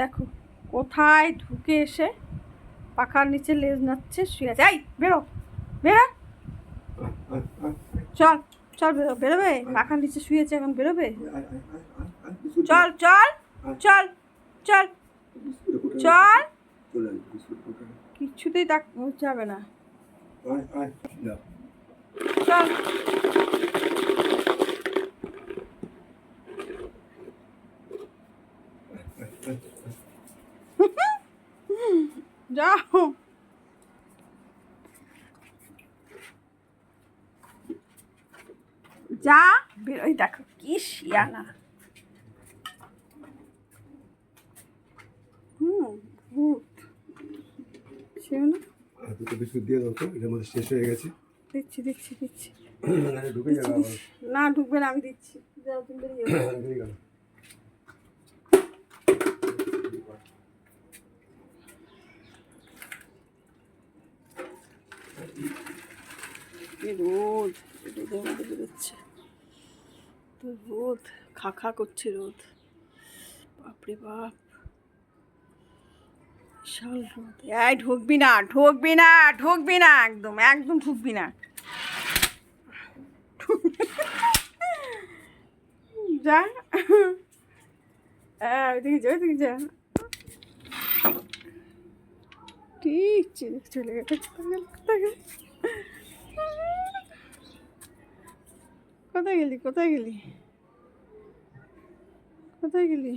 দেখো কোথায় ঢুকে এসে পাখার নিচে লেজ নাচ্ছে শুয়ে আছে। এই বেরো বেরো। চল চল বেরো বেরোবে? পাখার নিচে শুয়েছে এখন বেরোবে? চল চল চল চল চল। কিচ্ছুতেই তাক যাবে না। চল। যাও যা বেরোই দেখো কি শিয়ানা হুম ভূত শিয়ানা দুটো বিস্কুট দিয়ে দাও তো এটার মধ্যে শেষ হয়ে গেছে দিচ্ছি দিচ্ছি দিচ্ছি না ঢুকবে না আমি দিচ্ছি যাও তুমি বেরিয়ে যাও। ঢুকে গেল কি রোদ রোদের মধ্যে বেরোচ্ছে। তো রোদ, খা খা করছে রোদ। বাপরে বাপ। বিশাল রোদ। এই ঢুকবি না ঢুকবি না ঢুকবি না, একদম একদম ঢুকবি না। যা। ওইদিকে যা ওইদিকে যা। ঠিক চলে গেলি কোথায় গেল কোথায় গেলি? কোথায় গেলি? কোথায় গেলি?